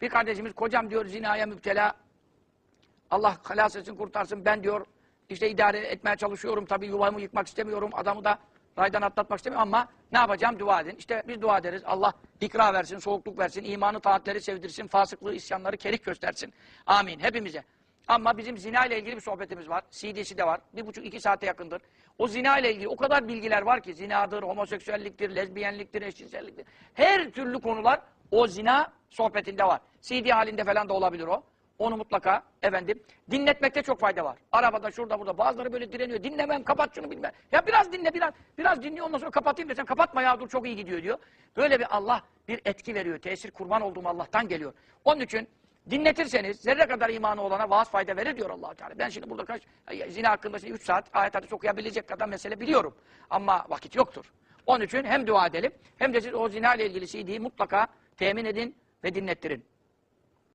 Bir kardeşimiz kocam diyor zinaya müptela. Allah halas etsin kurtarsın. Ben diyor işte idare etmeye çalışıyorum. Tabii yuvamı yıkmak istemiyorum. Adamı da raydan atlatmak istemiyorum ama ne yapacağım dua edin. İşte biz dua ederiz. Allah ikra versin, soğukluk versin, imanı, taatleri sevdirsin, fasıklığı, isyanları kerik göstersin. Amin. Hepimize. Ama bizim zina ile ilgili bir sohbetimiz var. CD'si de var. Bir buçuk iki saate yakındır. O zina ile ilgili o kadar bilgiler var ki zinadır, homoseksüelliktir, lezbiyenliktir, eşcinselliktir. Her türlü konular o zina sohbetinde var. CD halinde falan da olabilir o. Onu mutlaka efendim dinletmekte çok fayda var. Arabada şurada burada bazıları böyle direniyor. Dinlemem kapat şunu bilmem. Ya biraz dinle biraz. Biraz dinle ondan sonra kapatayım desen kapatma ya dur çok iyi gidiyor diyor. Böyle bir Allah bir etki veriyor. Tesir kurban olduğum Allah'tan geliyor. Onun için dinletirseniz zerre kadar imanı olana vaaz fayda verir diyor allah Teala. Ben şimdi burada kaç zina hakkında 3 saat ayet hadis okuyabilecek kadar mesele biliyorum. Ama vakit yoktur. Onun için hem dua edelim hem de siz o zina ile ilgili CD'yi mutlaka temin edin ve dinlettirin.